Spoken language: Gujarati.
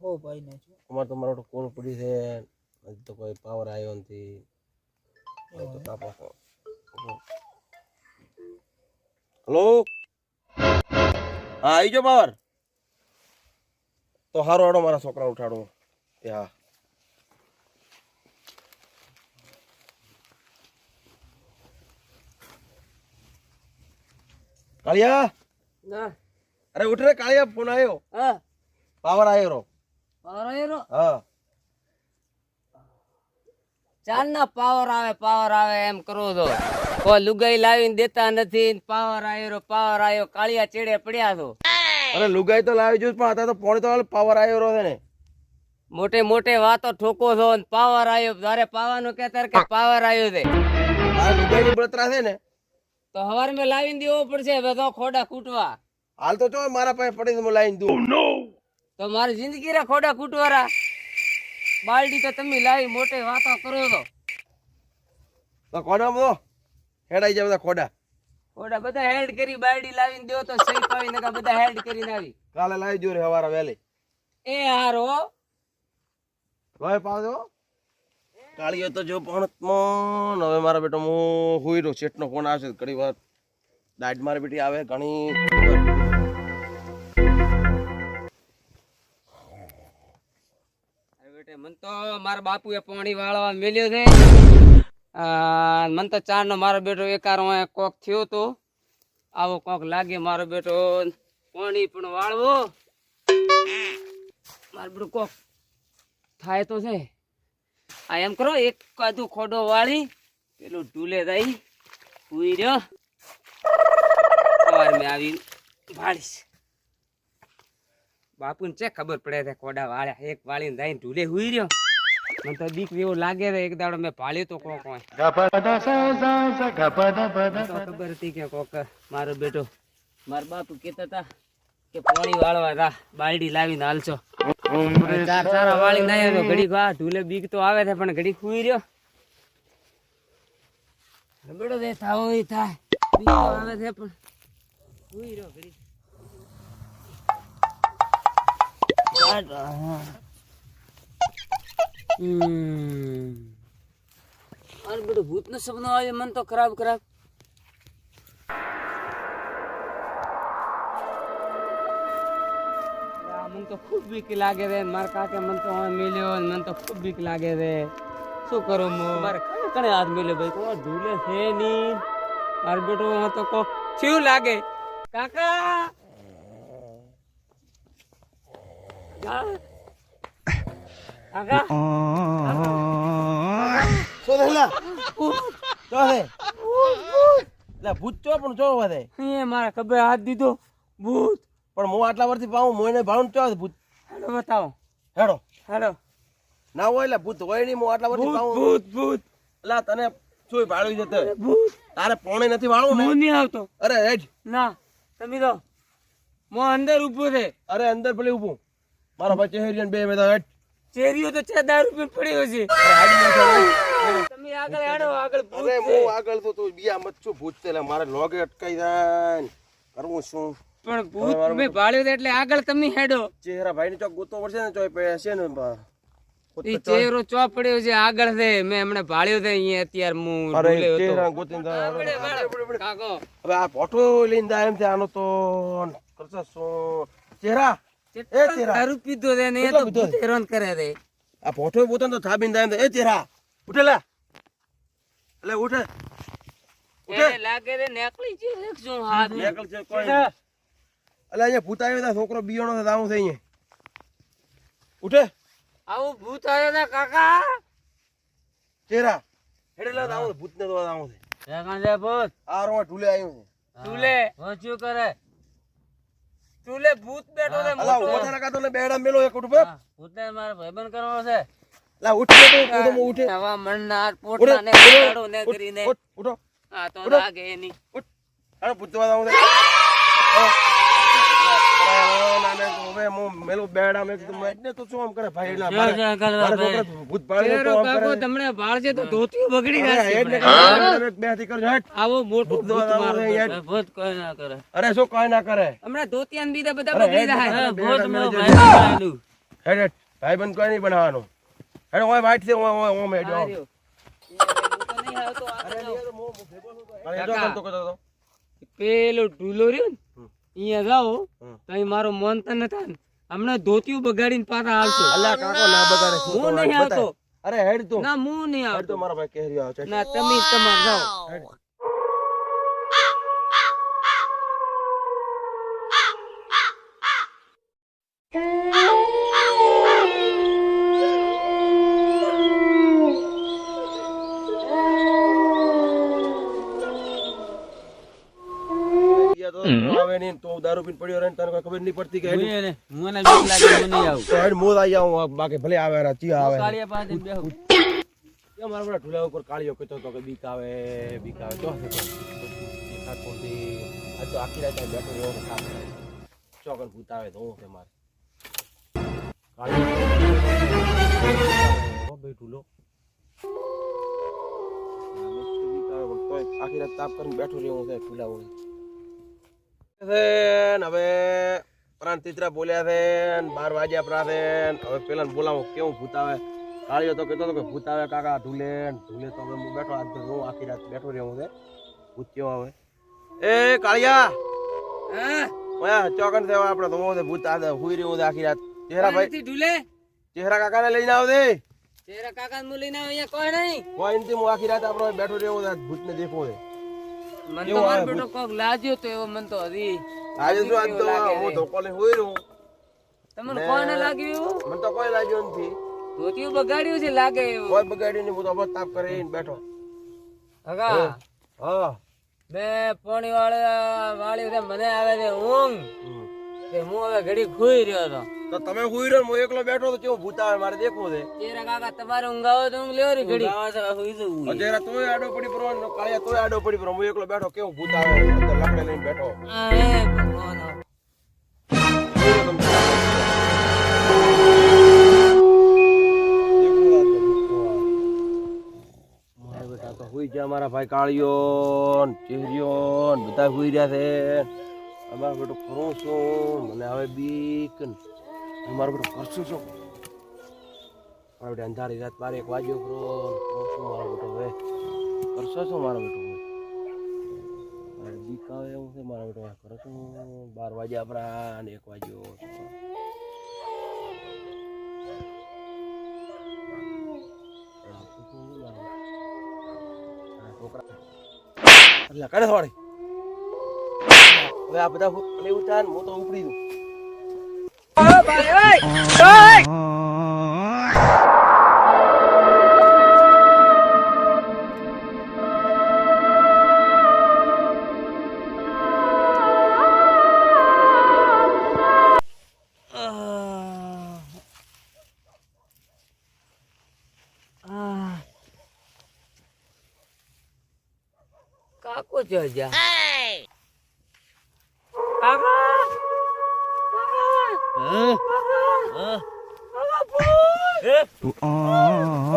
હો ભાઈ ને છો. અમારે તો મારો કોલ પડી છે? હજી તો કોઈ પાવર આવ્યો નથી. તો હલો? હા આવી ગયો પાવર તો હારો હાડો મારા છોકરા ઉઠાડો. એ હા. કાળિયા? ના. અરે ઉઠ રે કાળિયા ફોન આવ્યો. હા. પાવર આવ્યો. રો હા. ચાર પાવર આવે પાવર આવે એમ કરો તો કોઈ લુગાઈ લાવીને દેતા નથી પાવર આવ્યો પાવર આવ્યો કાળિયા ચેડે પડ્યા છો. અરે લુગાઈ તો લાવી જોઈશ પણ અત્યારે તો પોણી તો પાવર આવ્યો રહ્યો છે ને. મોટે મોટે વાતો ઠોકો છો ને પાવર આવ્યો. તારે પાવાનું કેતર કે પાવર આવ્યો છે. આ લુગાઈની બળતરા છે ને. તો હવાર મેં લાવીને દેવો પડશે હવે તો ખોડા કૂટવા હાલ તો જો મારા પાસે પડી હું લાઈન દઉં. તો મારી જિંદગી રે ખોડા કૂટવારા. બાલડી તો તમે લાવી મોટે વાતો કરો તો તો કોના બો હેડાઈ જાય બધા ખોડા. ખોડા બધા હેડ કરી બાલડી લાવીને દો તો સહી પાવી નકા બધા હેડ કરીને આવી. કાલે લાવી જો રે હવારા વહેલી. એ હારો. લોહી પાવ દો કાળીઓ તો જો પણ હવે મારા બેટો હું હુઈ રહ્યો શેઠનો ફોન આવશે ઘણી વાર દાઢ મારી બેટી આવે ઘણી મન તો મારા બાપુએ પાણી વાળવા મેલ્યો છે. મને તો ચાર નો મારો બેટો એકારો કોક થયો તો. આવો કોક લાગે મારો બેટો. પાણી પણ વાળવો. મારો બેટો કોક થાય તો છે. આ એમ કરો, એક કાદુ ખોડો વાળી, પેલું ઢૂલે દઈ ઉઈ રહ્યો. સવાર મેં આવી ભાળીશ. બાપુને ચે ખબર પડે છે કોડા વાળ્યા એક વાળીને જઈને ઢૂલે હુઈ રહ્યો. મને તો બીક એવું લાગે છે, એક દાડો મેં પાળ્યો તો કોક હોય. ખબર હતી કે કોક મારો બેટો મારા બાપુ કેતા હતા કે પાણી વાળવા રા, બાલડી લાવીને હાલશો ચાર ચારા વાળી ના આવ્યો ઘડીક આ ઢૂલે, બીક તો આવે છે, પણ ઘડીક હુઈ રહ્યો. બેટો દે થાવો થાય. આવે છે, પણ હુઈ રહ્યો ઘડીક. અરે બેટો ભૂતનો સપનો આવે મન તો ખરાબ ખરાબ. મન તો ખૂબ બીક લાગે રે. મારા કાકે મન તો મિલ્યો મન તો ખૂબ બીક લાગે રે. શું કરું હું મારે કણે કણે હાથ મેલ્યો ભાઈ? કોઈ ધૂલે છે ની મારો બેટો તો કોક થયું લાગે. કાકા જા. કાકા શું થયેલા ચો છે લે ભૂત ચો પણ ચો વધે એ મારા હાથ દીધો. ભૂત. પણ હું આટલા વર્ષથી પાઉં મોઈને ભાડું ચો ભૂત? બતાવો. હેડો. હેલો ના હોય એટલે ભૂત હોય નહીં હું આટલા વર્ષથી પાઉં ભૂત ભૂત. એટલે તને શું ભાડું જતો ભૂત. તારે પોણે નથી વાળું હું નહીં આવતો. અરે હેઠ ના તમે તો મો અંદર ઊભો છે. અરે અંદર પેલી ઊભું. મારા પાસે ચહેરિયન બે બધા ચેરીઓ તો છે રૂપિયા પીને પડ્યો છે. તમે આગળ આડો આગળ ભૂત અરે હું આગળ તો તું બિયા મત છું ભૂત તેલા મારે લોગે અટકાઈ જાય કરવું શું? પણ ભૂત મે ભાળ્યો એટલે આગળ તમે હેડો. ચહેરા ભાઈ ને ચોક ગોતો પડશે ને ચોય પડશે ને બા. એ ચહેરો ચો પડ્યો છે આગળ છે. મેં હમણે ભાળ્યો છે અહીંયા અત્યારે હું અરે હતો. ચહેરા ગોતીને તો કાકો. હવે આ ફોટો લઈને એમ છે આનો તો કરશે શું? ચહેરા! એ ચહેરા દારૂ પીધો છે ને એ તો ભૂત હેરાન કરે છે. આ ફોટો પોતાને તો થાબીને જાય એ ચહેરા ઉઠે લે. એટલે ઉઠે. એને લાગે છે નેકળી છે એક શું હાથ નીકળ છે કોઈ. એટલે અહીંયા ભૂત આવ્યો તા છોકરો બિયાણો છે આવું છે ઉઠે. આવું ભૂત આવ્યો ને કાકા? તેરા હેડે લે આવું ભૂત ને તો આવું છે. ભૂત. આ રોમાં ઢુલે આવ્યું છે. ચૂલે શું કરે? ચૂલે ભૂત બેઠો છે અલા ઊભો થા કાતો ને બેડા મેલો એક ઉઠ ભૂત ને મારે ભાઈબંધ કરવો છે. લા ઉઠ તો ઉઠો મો ઉઠે. હવા મણનાર પોટલા ને ઉઠો, ને કરીને. ઉઠ, ઉઠો. આ તો લાગે એની ઉઠ. અરે ભૂત તો આવું હવે હું મેલો બેડા મેં કીધું એટલે તો શું આમ કરે ભાઈ? ના મારે મારા છોકરા ભૂત ભાળે તો આમ કરે. તમને ભાળશે તો ધોતિયું બગડી જશે હેડ બે હાથી કરજો હેડ આવો મોટો ભૂત ભૂત દવા મારો આવે યાર. છે. ભૂત કોઈ ના કરે. અરે શું કાંઈ ના કરે? હમણાં ધોતિયાન બીજા બધા બગડી જાય ભૂત બેડા મેં મેં ભાઈ બનાવેલું. હેડ હેડ. ભાઈબંધ કોઈ નહીં બનાવવાનું. હેડ ઓય વાઈટ છે ઓય ઓય તો. તો પેલો ઢૂલો રહ્યો ને. અહીંયા જાઓ. તો અહીં મારો મન તો થાય ને હમણાં ધોતિયું બગાડીને પાછા આવશો અલ્લા કાકો ના બગાડે હું નહીં આવતો. અરે હેડ તો. ના હું નહીં આવતો તો મારા ભાઈ કહી રહ્યો છે ના તમે તમારે જાઓ. યા તો આવે નહીં તો દારૂ પીને પડ્યો રહે તને ખબર નહીં પડતી કે મને બીક લાગે હું નહીં આવું. તો હેડ મોજ આવી જાઉં બાકી ભલે આવે રા ચી આવે. કાળિયા પાસે બેહું. યા મારા બધા ઢુલા ઉપર કાળિયો કહેતો હતો કે બીક આવે બીક આવે. જો છે એકાદ આ તો આખી રાત બેઠો રહ્યો કામ ચોકન ભૂત આવે તો હું મારે? ભાઈ ઢુલો. આખી રાત તાપ કરીને બેઠો રહ્યો હું ઢુલા હોય છે હવે પ્રાંત તીતરા બોલ્યા છે બાર વાગ્યા પ્રા છે હવે પેલા બોલાવો કેવું ભૂત આવે? કાળીઓ તો કહેતો હતો કે ભૂત આવે કાકા ધૂલે ધૂલે તો હવે હું બેઠો આજ હું આખી રાત બેઠો રહ્યો હું ભૂત કેવો આવે? એ કાળિયા! હા. ઓયા ચોકન છે આપણે હું છે ભૂત હુઈ રહ્યો છે આખી રાત. ચહેરા ભાઈ ઢૂલે ચહેરા કાકાને લઈને આવ દે. તેરા કાકા ને લઈને આવો અહીંયા કોઈ નહીં કોઈ નથી હું આખી રાત આપણો બેઠો રહ્યો હું છે ભૂતને દેખો છે. મન તો માર બેટો કોક લાગ્યો તો એવો મન તો હજી આજે તો આજ તો હું રે. ધોકો લઈને હુઈ રહ્યો તમને કોને લાગ્યું એવું? મને તો કોઈ લાગ્યો નથી. ધોતિયું બગાડ્યું છે લાગે એવું. કોઈ બગાડ્યું નહીં હું તો બસ તાપ કરીને બેઠો. હગા હા? બે પોણી વાળા વાળી મને આવે છે ઊંઘ. કે તે હું હવે ઘડી ખુઈ રહ્યો હતો તો તમે હુઈ રહ્યો હું એકલો બેઠો તો કેવું ભૂત આવે મારે દેખવું છે? તેરા કાકા તમારે ઊંઘ આવે તો ઊંઘ લેવો રે ઘડી અત્યારે તોય આડો પડી પડો ને કાળિયા તોય આડો પડી પડો હું એકલો બેઠો કેવું ભૂત આવે અંદર લાકડે લઈને બેઠો. હે ભગવાન હુઈ રહ્યો તમે. દેખવું રાત તો ભૂત કેવો આવે. મારા બેટા તો હુઈ ગયા મારા ભાઈ કાળિયો ને બધા હુઈ રહ્યા છે. અમારા બેટો ખરો છું મને હવે બીક મારો બધું કરશું શું મારા બેટા અંધારી રાત બાર એક વાગ્યો કરો શું મારો બેટો હવે કરશો શું મારો બેટો? બીક આવે એવું છે, મારો બેટો કરો છું બાર વાગ્યા આપણા અને એક વાગ્યો. એટલે કરે હવે આ બધા લઈ ઉઠાન હું તો ઉપડી દઉં. કાકો ચો જા કાકા કાકા કાકા કાકા ભૂત!